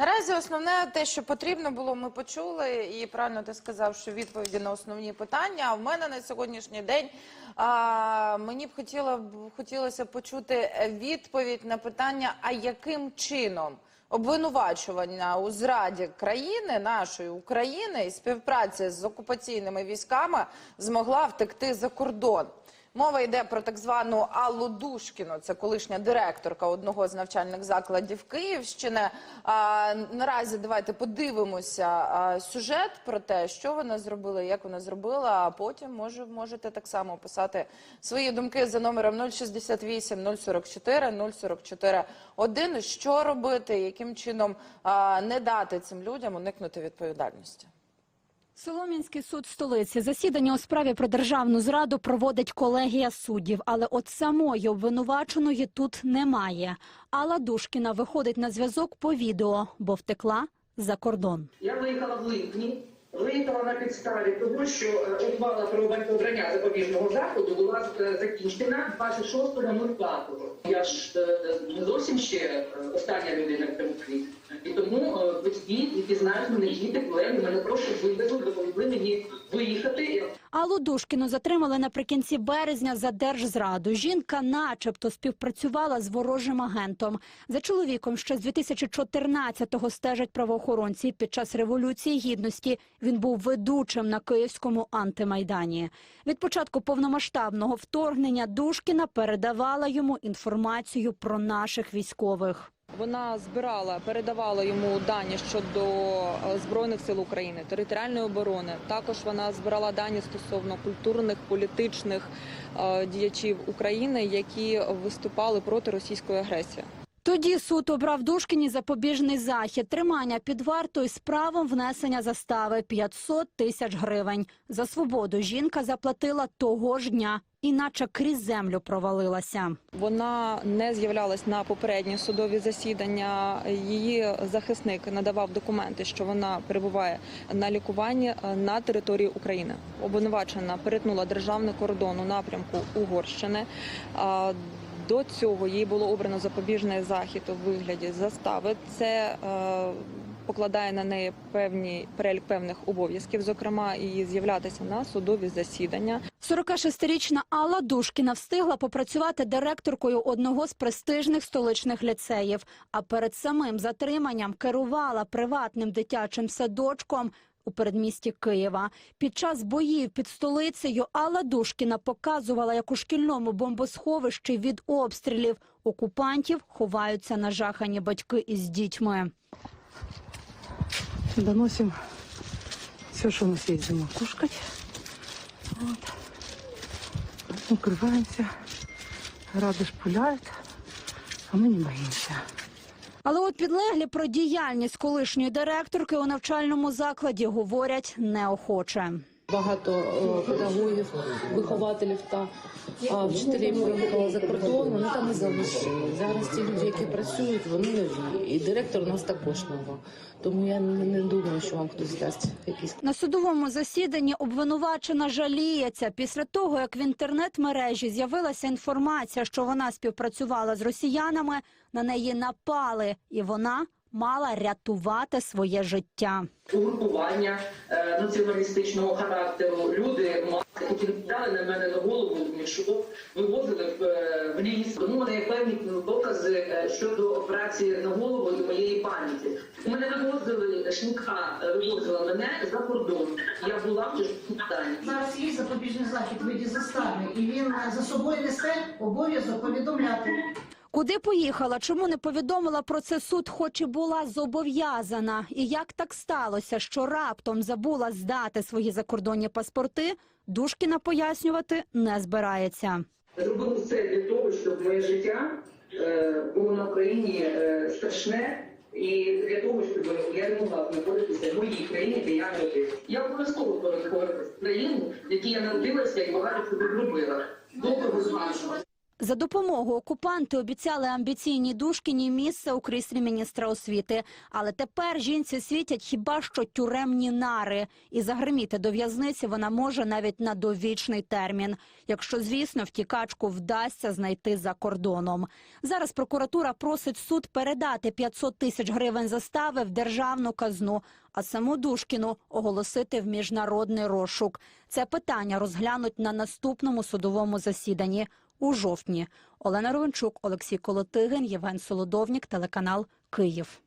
Наразі основне те, що потрібно було, ми почули, і правильно ти сказав, що відповіді на основні питання. А в мене на сьогоднішній день а, мені б хотіло б хотілося почути відповідь на питання: а яким чином обвинувачування у зраді країни нашої України і співпраці з окупаційними військами змогла втекти за кордон? Мова йде про так звану Аллу Душкіну, це колишня директорка одного з навчальних закладів Київщини. А, наразі давайте подивимося сюжет про те, що вона зробила, як вона зробила. А потім може можете так само писати свої думки за номером 068 044 044 1. Що робити, яким чином не дати цим людям уникнути відповідальності. Солом'янський суд столиці засідання у справі про державну зраду проводить колегія суддів, але от самої обвинуваченої тут немає. Алла Душкіна виходить на зв'язок по відео, бо втекла за кордон. Я виїхала в липні. Виїхала на підставі того, що е, ухвала про обрання запобіжного заходу була е, закінчена 26.05. Я ж е, не зовсім ще остання людина в цьому. І тому батьки, які знають мене, діти, колеги, мене просто вивезли, мені виїхати. Аллу Душкіну затримали наприкінці березня за держзраду. Жінка начебто співпрацювала з ворожим агентом. За чоловіком ще з 2014-го стежать правоохоронці. Під час Революції Гідності він був ведучим на Київському антимайдані. Від початку повномасштабного вторгнення Душкіна передавала йому інформацію про наших військових. Вона збирала, передавала йому дані щодо е, збройних сил України, територіальної оборони. Також вона збирала дані стосовно культурних, політичних е, діячів України, які виступали проти російської агресії. Тоді суд обрав Душкіні запобіжний захід, тримання під вартою з правом внесення застави 500 тисяч гривень. За свободу жінка заплатила того ж дня, іначе крізь землю провалилася. Вона не з'являлась на попередні судові засідання. Її захисник надавав документи, що вона перебуває на лікуванні на території України. Обвинувачена перетнула державний кордон у напрямку Угорщини. До цього їй було обрано запобіжний захід у вигляді застави. Це е, покладає на неї певні перелік певних обов'язків, зокрема і з'являтися на судові засідання. 46-річна Алла Душкіна встигла попрацювати директоркою одного з престижних столичних ліцеїв. А перед самим затриманням керувала приватним дитячим садочком у передмісті Києва. Під час боїв під столицею Алла Душкіна показувала, як у шкільному бомбосховищі від обстрілів окупантів ховаються нажахані батьки із дітьми. Доносим все, что у нас есть дома, кушать. Вот. Укрываемся. Радуш пуляет, а мы не боимся. Але от підлеглі про діяльність колишньої директорки у навчальному закладі говорять неохоче. Багато е, педагогів, вихователів та е, вчителів виїхали за кордон, вони там і залишили. Зараз ті люди, які працюють, вони нові. І директор у нас також нова. Тому я не думаю, що вам хтось дасть якісь На судовому засіданні обвинувачена жаліється після того, як в інтернет-мережі з'явилася інформація, що вона співпрацювала з росіянами, на неї напали, і вона мала рятувати своє життя. угрупування е, націоналістичного характеру. Люди які дали на мене на голову мішок, вивозили в, е, в ліс. Тому мене є певні докази е, щодо операції на голову і моєї пам'яті. У мене вивозили е, вивозила мене за кордон. Я була в тяжкому стані. Зараз є запобіжний захід в виді застави, і він за собою несе обов'язок повідомляти. Куди поїхала? Чому не повідомила про це суд, хоч і була зобов'язана? І як так сталося, що раптом забула здати свої закордонні паспорти? Душкіна пояснювати не збирається. Зробили все для того, щоб моє життя е, було на Україні е, страшне. І для того, щоб я не могла знаходитися в моїй країні, де я народилася. Я обов'язково повернуся в країну, в якій я народилася і багато чого. Доброго з вами. За допомогою окупанти обіцяли амбіційній Душкіні місце у кріслі міністра освіти. Але тепер жінці світять хіба що тюремні нари. І загриміти до в'язниці вона може навіть на довічний термін. Якщо, звісно, втікачку вдасться знайти за кордоном. Зараз прокуратура просить суд передати 500 тисяч гривень застави в державну казну, а саму Душкіну оголосити в міжнародний розшук. Це питання розглянуть на наступному судовому засіданні у жовтні. Олена Ровенчук, Олексій Колотигин, Євген Солодовнік, телеканал Київ.